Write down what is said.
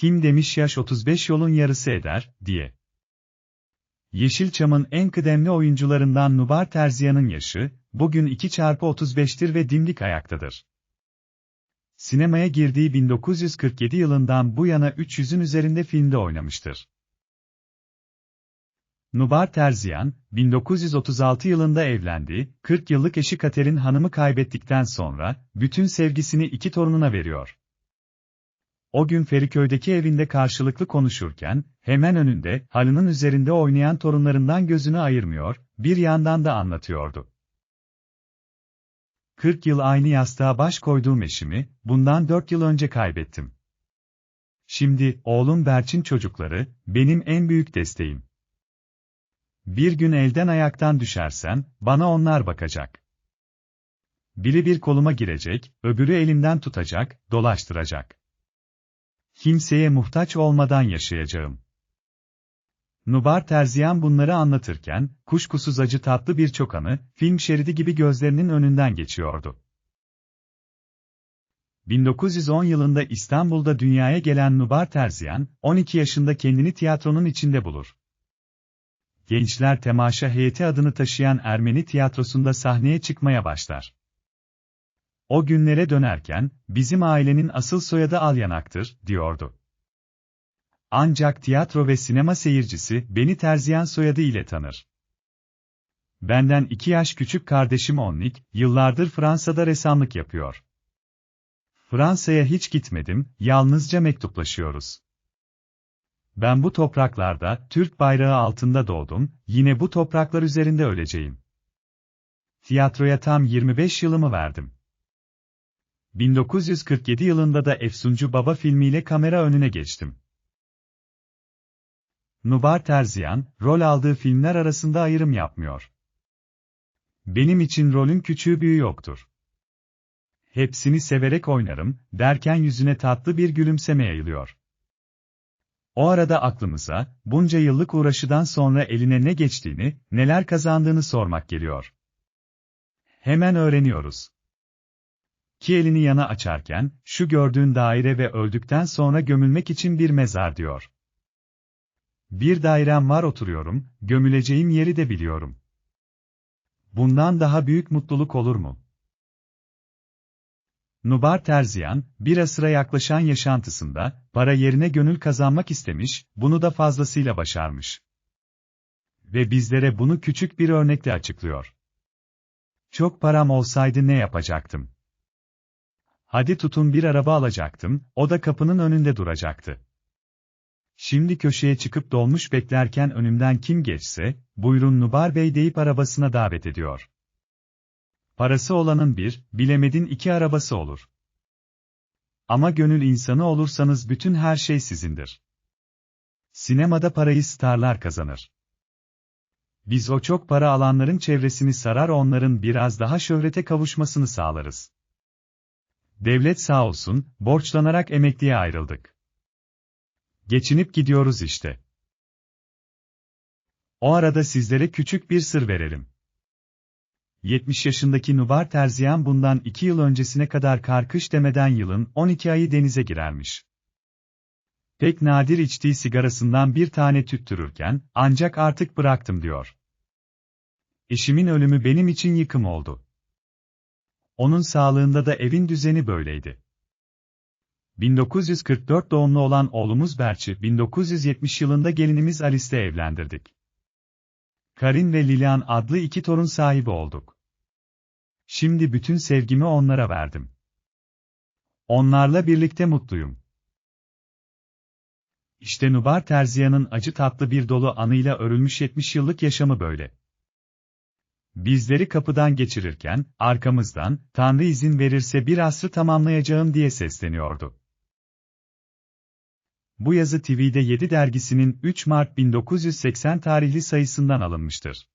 Kim demiş yaş 35 yolun yarısı eder, diye. Yeşilçam'ın en kıdemli oyuncularından Nubar Terziyan'ın yaşı, bugün 2 çarpı 35'tir ve dimdik ayaktadır. Sinemaya girdiği 1947 yılından bu yana 300'ün üzerinde filmde oynamıştır. Nubar Terziyan, 1936 yılında evlendi, 40 yıllık eşi Kater'in hanımı kaybettikten sonra, bütün sevgisini iki torununa veriyor. O gün Feriköy'deki evinde karşılıklı konuşurken, hemen önünde, halının üzerinde oynayan torunlarından gözünü ayırmıyor, bir yandan da anlatıyordu. 40 yıl aynı yastığa baş koyduğum eşimi, bundan 4 yıl önce kaybettim. Şimdi, oğlum Berçin çocukları, benim en büyük desteğim. Bir gün elden ayaktan düşersem, bana onlar bakacak. Biri bir koluma girecek, öbürü elimden tutacak, dolaştıracak. Kimseye muhtaç olmadan yaşayacağım. Nubar Terziyan bunları anlatırken, kuşkusuz acı tatlı birçok anı, film şeridi gibi gözlerinin önünden geçiyordu. 1910 yılında İstanbul'da dünyaya gelen Nubar Terziyan, 12 yaşında kendini tiyatronun içinde bulur. Gençler Temaşa Heyeti adını taşıyan Ermeni tiyatrosunda sahneye çıkmaya başlar. O günlere dönerken, bizim ailenin asıl soyadı Alyanak'tır, diyordu. Ancak tiyatro ve sinema seyircisi, beni Terziyan soyadı ile tanır. Benden iki yaş küçük kardeşim Onnik, yıllardır Fransa'da ressamlık yapıyor. Fransa'ya hiç gitmedim, yalnızca mektuplaşıyoruz. Ben bu topraklarda, Türk bayrağı altında doğdum, yine bu topraklar üzerinde öleceğim. Tiyatroya tam 25 yılımı verdim. 1947 yılında da Efsuncu Baba filmiyle kamera önüne geçtim. Nubar Terziyan, rol aldığı filmler arasında ayrım yapmıyor. Benim için rolün küçüğü büyüğü yoktur. Hepsini severek oynarım, derken yüzüne tatlı bir gülümseme yayılıyor. O arada aklımıza, bunca yıllık uğraşıdan sonra eline ne geçtiğini, neler kazandığını sormak geliyor. Hemen öğreniyoruz. Ki elini yana açarken, şu gördüğün daire ve öldükten sonra gömülmek için bir mezar diyor. Bir dairem var oturuyorum, gömüleceğim yeri de biliyorum. Bundan daha büyük mutluluk olur mu? Nubar Terziyan, bir asıra yaklaşan yaşantısında, para yerine gönül kazanmak istemiş, bunu da fazlasıyla başarmış. Ve bizlere bunu küçük bir örnekle açıklıyor. Çok param olsaydı ne yapacaktım? Hadi tutun bir araba alacaktım, o da kapının önünde duracaktı. Şimdi köşeye çıkıp dolmuş beklerken önümden kim geçse, buyurun Nubar Bey deyip arabasına davet ediyor. Parası olanın bir, bilemedin iki arabası olur. Ama gönül insanı olursanız bütün her şey sizindir. Sinemada parayı starlar kazanır. Biz o çok para alanların çevresini sarar onların biraz daha şöhrete kavuşmasını sağlarız. Devlet sağ olsun, borçlanarak emekliye ayrıldık. Geçinip gidiyoruz işte. O arada sizlere küçük bir sır verelim. 70 yaşındaki Nubar Terziyan bundan 2 yıl öncesine kadar karkış demeden yılın 12 ayı denize girermiş. Pek nadir içtiği sigarasından bir tane tüttürürken, ancak artık bıraktım diyor. Eşimin ölümü benim için yıkım oldu. Onun sağlığında da evin düzeni böyleydi. 1944 doğumlu olan oğlumuz Berç'i 1970 yılında gelinimiz Alice'le evlendirdik. Karin ve Lilian adlı iki torun sahibi olduk. Şimdi bütün sevgimi onlara verdim. Onlarla birlikte mutluyum. İşte Nubar Terziyan'ın acı tatlı bir dolu anıyla örülmüş 70 yıllık yaşamı böyle. Bizleri kapıdan geçirirken, arkamızdan, Tanrı izin verirse bir asrı tamamlayacağım diye sesleniyordu. Bu yazı TV'de 7 dergisinin 3 Mart 1980 tarihli sayısından alınmıştır.